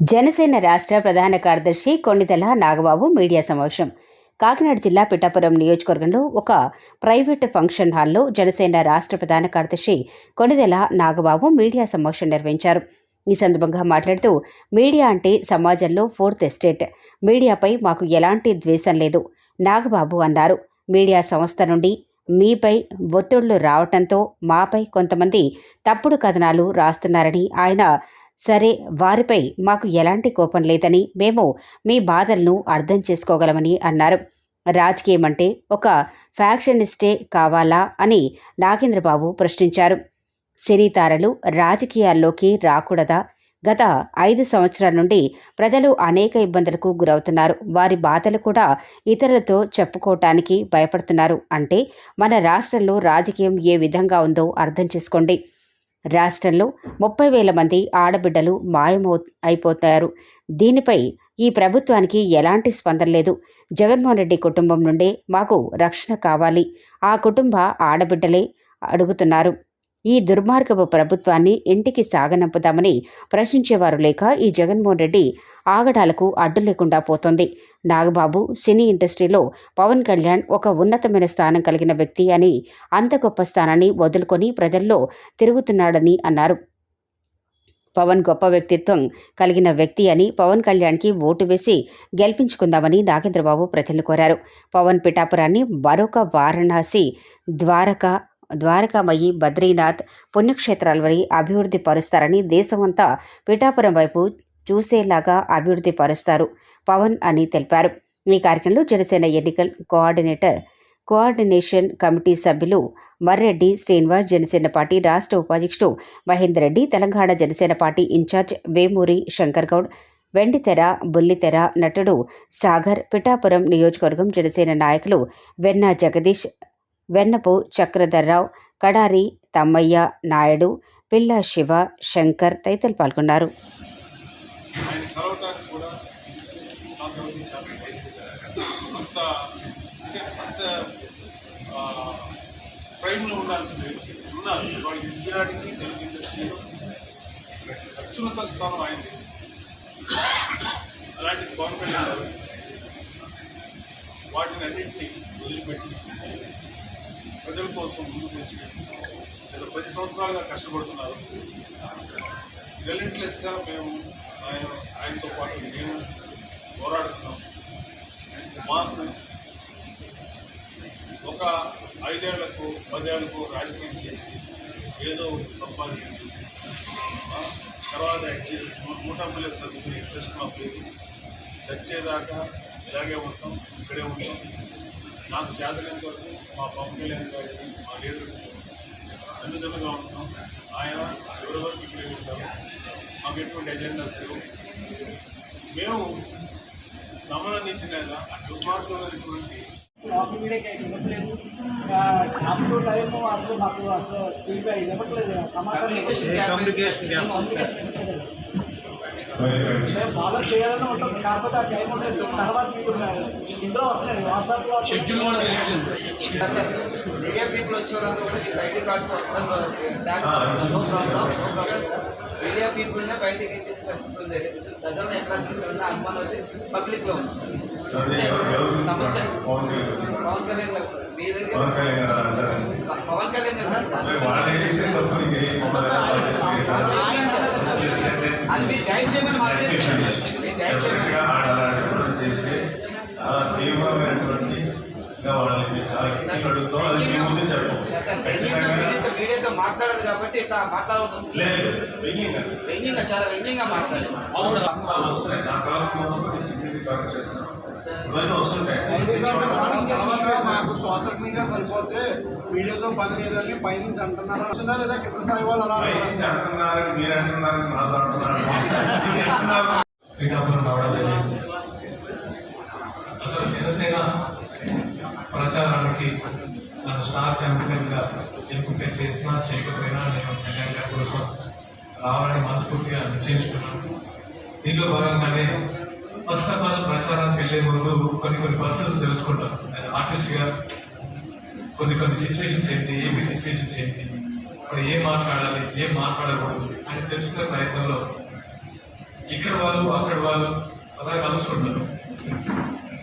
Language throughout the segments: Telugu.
జనసేన రాష్ట్ర ప్రధాన కార్యదర్శి కొన్నితెల నాగబాబు మీడియా సమావేశం కాకినాడ జిల్లా పిఠాపురం నియోజకవర్గంలో ఒక ప్రైవేట్ ఫంక్షన్ హాల్లో జనసేన రాష్ట్ర ప్రధాన కార్యదర్శి కొన్నిదెల నాగబాబు మీడియా సమావేశం నిర్వహించారు. ఈ సందర్భంగా మాట్లాడుతూ మీడియా అంటే సమాజంలో ఫోర్త్ ఎస్టేట్. మీడియాపై మాకు ఎలాంటి ద్వేషం లేదు నాగబాబు అన్నారు. మీడియా సంస్థ నుండి మీపై ఒత్తిళ్ళు రావటంతో మాపై కొంతమంది తప్పుడు కథనాలు రాస్తున్నారని ఆయన సరే వారిపై మాకు ఎలాంటి కోపం లేదని మేము మీ బాధలను అర్థం చేసుకోగలమని అన్నారు. రాజకీయం అంటే ఒక ఫ్యాక్షనిస్టే కావాలా అని నాగేంద్రబాబు ప్రశ్నించారు. సినీ తారలు రాజకీయాల్లోకి రాకూడదా? గత ఐదు సంవత్సరాల నుండి ప్రజలు అనేక ఇబ్బందులకు గురవుతున్నారు. వారి బాధలు కూడా ఇతరులతో చెప్పుకోవటానికి భయపడుతున్నారు. అంటే మన రాష్ట్రంలో రాజకీయం ఏ విధంగా ఉందో అర్థం చేసుకోండి. రాష్ట్రంలో ముప్పై వేల మంది ఆడబిడ్డలు మాయమో అయిపోతారు. దీనిపై ఈ ప్రభుత్వానికి ఎలాంటి స్పందన లేదు. జగన్మోహన్ రెడ్డి కుటుంబం నుండే మాకు రక్షణ కావాలి. ఆ కుటుంబ ఆడబిడ్డలే అడుగుతున్నారు. ఈ దుర్మార్గపు ప్రభుత్వాన్ని ఇంటికి సాగనంపుదామని ప్రశ్నించేవారు లేక ఈ జగన్మోహన్ రెడ్డి ఆగడాలకు అడ్డు లేకుండా పోతోంది. నాగబాబు సినీ ఇండస్ట్రీలో పవన్ కళ్యాణ్ ఒక ఉన్నతమైన స్థానం కలిగిన వ్యక్తి అని అంత గొప్ప స్థానాన్ని వదులుకొని ప్రజల్లో తిరుగుతున్నాడని అన్నారు. పవన్ గొప్ప వ్యక్తిత్వం కలిగిన వ్యక్తి అని పవన్ కళ్యాణ్కి ఓటు వేసి గెలిపించుకుందామని నాగేంద్రబాబు ప్రజలను కోరారు. పవన్ పిఠాపురాన్ని మరొక వారణాసి ద్వారకా ద్వారకామయ్యి బద్రీనాథ్ పుణ్యక్షేత్రాల వరి అభివృద్ధి పరుస్తారని దేశమంతా పిఠాపురం వైపు చూసేలాగా అభివృద్ధి పరుస్తారు పవన్ అని తెలిపారు. ఈ కార్యక్రమంలో జనసేన ఎన్నికల కోఆర్డినేటర్ కోఆర్డినేషన్ కమిటీ సభ్యులు మర్రెడ్డి శ్రీనివాస్ జనసేన పార్టీ రాష్ట్ర ఉపాధ్యక్షుడు మహేందర్ రెడ్డి తెలంగాణ జనసేన పార్టీ ఇన్ఛార్జ్ వేమూరి శంకర్ గౌడ్ వెండితెర బుల్లితెర నటుడు సాగర్ పిఠాపురం నియోజకవర్గం జనసేన నాయకులు వెన్న జగదీష్ వెన్నపు చక్రధర్రావు కడారి తమ్మయ్య నాయుడు పిల్ల శివ శంకర్ తదితరులు పాల్గొన్నారు. ప్రైమ్లో ఉండాల్సిన ఉన్నారు తెలుగు ఇండస్ట్రీలో అత్యున్నత స్థానం అయింది అలాంటి పవన్ కళ్యాణ్ వాటిని అన్నింటినీ వదిలిపెట్టి ప్రజల కోసం ముందుకు వచ్చి గత పది సంవత్సరాలుగా కష్టపడుతున్నారు. రిలెంట్లెస్గా మేము ఆయన ఆయనతో పాటు మేము పోరాడుతున్నాం. మాకు ఒక ఐదేళ్ళకు పదేళ్ళకు రాజకీయం చేసి ఏదో సంపాదించి తర్వాత యాక్చువల్లీ మూటంపల్లి సభ్యులు ఇంట్రెస్ట్ మాకు లేదు. చచ్చేదాకా ఇలాగే ఉంటాం ఇక్కడే ఉంటాం. నాకు చేతనంత వరకు మా పవన్ కళ్యాణ్ గారికి మా లీడర్ అన్నిజనుగా ఉంటాం ఆయన చివరి వరకు ఉంటారు. మాకు ఎటువంటి ఎజెండాస్ లేవు మేము మీద దుర్మార్గమైనటువంటి మాకు మీడియాకి ఇవ్వట్లేదు. అప్ టు టైం అసలు మాకు అసలు ఇవ్వట్లేదు. సమాచారం కమ్యూనికేషన్ ఫాలో చేయాలని ఉంటుంది. కాకపోతే ఆ టైం ఉండలేదు తర్వాత ఇంట్లో వస్తున్నాయి. వాట్సాప్లో షెడ్యూల్ మీడియా పీపుల్ వచ్చే కూడా ఐడి కార్డ్స్ మీడియా పీపుల్నే బయటకి ఎక్కించే పరిస్థితి ఉంది ప్రజలను ఎట్లా తీసుకున్నా అనుమానం అయితే పబ్లిక్లో ఉంది. సమస్య. పవన్ కళ్యాణ్ గారు సార్. మీ దగ్గర పవన్ కళ్యాణ్ గారు అంటారు పవన్ కళ్యాణ్ గారు సార్? వాళ్ళు చేసే తప్పు. అది మీరు గైడ్ చేయమని మాకు గైడ్ చేసి చాలా తీవ్రమైనటువంటి మీడియాతో మాట్లాడదు కాబట్టి ఇట్లా వస్తుంది. వ్యంగ్యంగా చాలా వ్యంగ్యంగా మాట్లాడాలి. వస్తున్నాయి వస్తుంటాయి మాకు సోషల్ మీడియా సరిపోతే పని లేదని పైనుంచి అంటున్నారు లేదా కింద స్థాయి వాళ్ళు అలా అంటున్నారు మీరు అంటున్నారు రావడం అసలు జనసేన ప్రచారానికి నన్ను స్టార్ ఛాంపియన్గా ఎంపిక చేసినా చేయకపోయినా నేను తెలంగాణ కోసం రావాలని మనస్ఫూర్తిగా నిశ్చయించుకున్నాను దీనిలో భాగంగానే ఫస్ట్ ఆఫ్ ఆల్ ప్రచారానికి వెళ్ళే ముందు కొన్ని కొన్ని పరిస్థితులు తెలుసుకుంటాను నేను ఆర్టిస్ట్గా కొన్ని కొన్ని సిచ్యువేషన్స్ ఏంటి ఏమి సిచ్యువేషన్స్ ఏంటి ఇప్పుడు ఏం మాట్లాడాలి ఏం మాట్లాడకూడదు అని తెలుసుకునే ప్రయత్నంలో ఇక్కడ వాళ్ళు అక్కడ వాళ్ళు అలా కలుసుకుంటారు.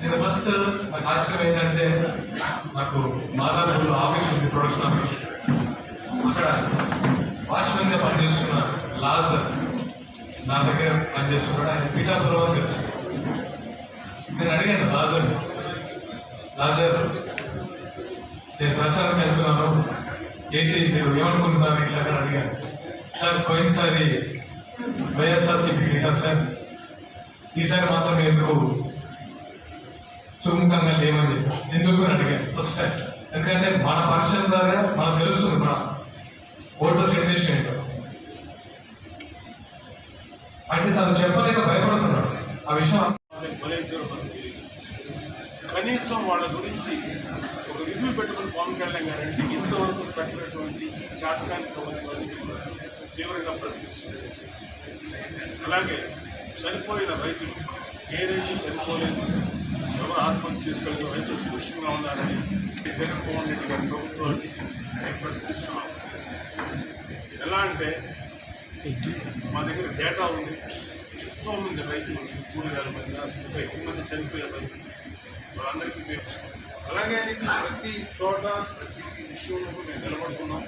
నేను ఫస్ట్ నాకు ఆశ్చర్యం ఏంటంటే నాకు మాదాపూర్లో ఆఫీస్ ఉంది ప్రొడక్షన్ ఆఫీస్. అక్కడ వాచ్మెన్గా పనిచేస్తున్న లాజర్ నా దగ్గర పనిచేస్తున్నాడు. ఆయన పీఠాపురం అని తెలుసు. నేను అడిగాను లాజర్ లాజర్ నేను ప్రచారం వెళ్తున్నాను. ఏంటి మీరు ఏమనుకుంటున్నారు సార్ అని అడిగాను. సార్ పోయినసారి వైఎస్ఆర్సీపీ గెలిచాం సార్. ఈసారి మాత్రం ఎందుకు సుముఖంగా లేమని ఎందుకు అని అడిగాను ఫస్ట్ టైం. ఎందుకంటే మన పరిచయం ద్వారా మనకు తెలుస్తుంది మన ఓటర్ సిగ్నేషన్ ఏంటో. అంటే తను చెప్పలేక భయపడుతున్నాడు. ఆ విషయం వాళ్ళకి కనీసం వాళ్ళ గురించి ఒక రివ్యూ పెట్టుకుని పవన్ కళ్యాణ్ గారు అంటే ఇంతవరకు పెట్టినటువంటి ఈ చాటకాన్ని ప్రభుత్వాన్ని తీవ్రంగా ప్రశ్నిస్తుంది అలాగే చనిపోయిన రైతులు ఏ రైతు చనిపోలేదు ఎవరు ఆత్మహత్య చేసుకోలేదు రైతులు సురక్షంగా ఉన్నారని జగన్మోహన్ రెడ్డి గారి ప్రభుత్వాన్ని మేము ప్రశ్నిస్తున్నాం. ఎలా అంటే మా దగ్గర డేటా ఉంది. ఎంతో మంది రైతులు మూడు వేల మంది అసలు ఎక్కువ మంది చనిపోయారు వాళ్ళందరికీ మేము అలాగే ప్రతి చోట ప్రతి విషయంలో మేము నిలబడుతున్నాం.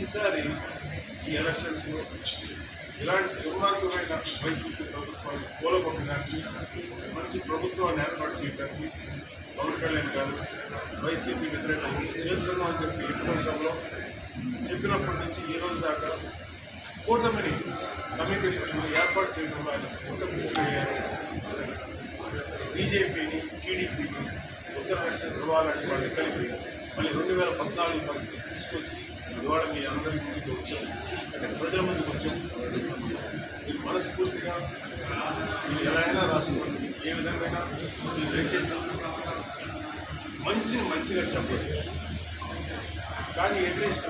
ఈసారి ఈ ఎలక్షన్స్లో ఇలాంటి దుర్మార్గమైన వైసీపీ ప్రభుత్వాన్ని కూలగొట్టడానికి మంచి ప్రభుత్వాన్ని ఏర్పాటు చేయడానికి పవన్ కళ్యాణ్ గారు వైసీపీ వ్యతిరేకంగా చేర్చున్నామని చెప్పి ఎన్నికల సభలో చెప్పినప్పటి నుంచి ఈ రోజు దాకా కూటమిని సమీకరించుకుని ఏర్పాటు చేయడంలో ఆయన స్ఫూర్తియ్యారు బీజేపీని టీడీపీని ఉత్తర దక్షిణ ధృవాలంటి వాళ్ళని కలిపి మళ్ళీ రెండు వేల పద్నాలుగు పరిస్థితి తీసుకొచ్చి ఇవాళ మీ అందరి ముందుకు వచ్చాం అంటే ప్రజల ముందుకు వచ్చాం మీరు మనస్ఫూర్తిగా మీరు ఎలా అయినా రాసుకోండి. ఏ విధంగా మీరు దయచేసి మంచిని మంచిగా చెప్పండి. కానీ అట్లీస్ట్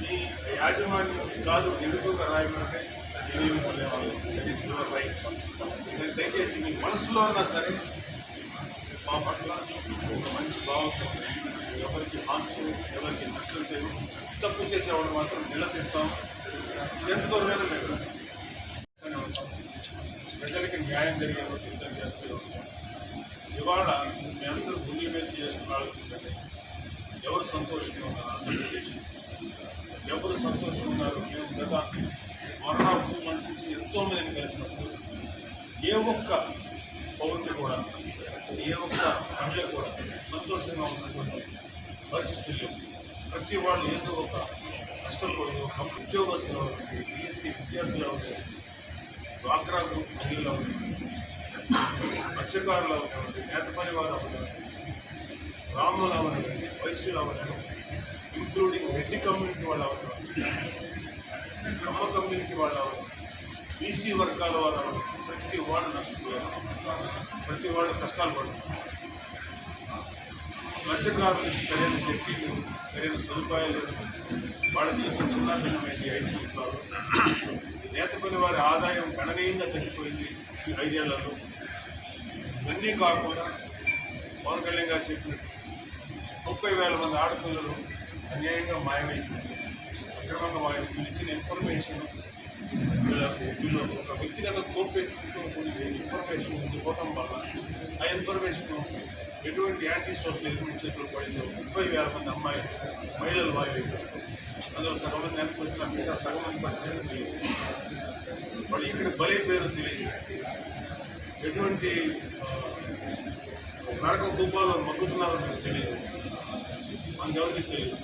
మీ యాజమాన్యం కాదు నిలుపుగా రాయమంటే తెలియని వాళ్ళు అది యువర్ రైట్ నేను దయచేసి మీ మనసులో ఉన్నా సరే మా పట్ల ఒక మంచి భావంతో ఎవరికి హాని ఎవరికి నష్టం చేయము తప్పు చేసేవాడు మాత్రం నిలదీస్తాం. ఎంత దూరమైన మంత్స్ ఎంతో మందిని కలిసినప్పుడు ఏ ఒక్క పౌరుని కూడా ఏ ఒక్క మహిళ కూడా సంతోషంగా ఉన్నటువంటి పరిస్థితులు ప్రతి వాళ్ళు ఏదో ఒక కష్టపడి ఒక ఉద్యోగస్తులు అవ్వండి బీఎస్సీ విద్యార్థులు అవ్వండి డ్వాక్రా గ్రూప్ మహిళలు అవ్వండి మత్స్యకారులు అవ్వండి నేత పరివారం అవ్వండి రాములు అవనివ్వండి వైశ్యులు అవనివ్వండి ఇంక్లూడింగ్ రెడ్డి కమ్యూనిటీ వాళ్ళు అవనివ్వండి బ్రహ్మ కమ్యూనిటీ వాళ్ళు అవనివ్వండి బీసీ వర్గాల వారు ప్రతి వాడు నష్టపోయారు ప్రతి వాడు కష్టాలు పడుతున్నారు మత్స్యకారులకు సరైన చెట్టీలు సరైన సదుపాయాలు వాళ్ళ జీవితం చిన్న భిన్నమైంది ఐదు సంవత్సరాలు. నేత పని వారి ఆదాయం గణనీయంగా తగ్గిపోయింది ఈ ఐదేళ్ళలో. ఇవన్నీ కాకుండా పవన్ కళ్యాణ్ గారు చెప్పినట్టు ముప్పై వేల మంది ఆడపిల్లలు అన్యాయంగా మాయమైపోయింది అక్రమంగా మాయమైంది ఇచ్చిన ఇన్ఫర్మేషన్ ఒక వ్యక్తిగత కోర్పెట్టుకుంటూ కొన్ని ఇన్ఫర్మేషన్ ఉండిపోవటం వల్ల ఆ ఇన్ఫర్మేషన్ ఎటువంటి యాంటీ సోషల్ ఎలిమెంట్ చేతిలో పడిందో ముప్పై వేల మంది అమ్మాయిలు మహిళలు మాయమైపోయారు అందులో సగం మంది వెనక్కి వచ్చిన మిగతా సగం మంది పరిస్థితి తెలియదు వాళ్ళు ఇక్కడ బలి పేరు తెలియదు ఎటువంటి ఆ, నరక కూపాల్లో మగ్గుతున్నారో మీకు తెలియదు. మనకు ఎవరికి తెలియదు.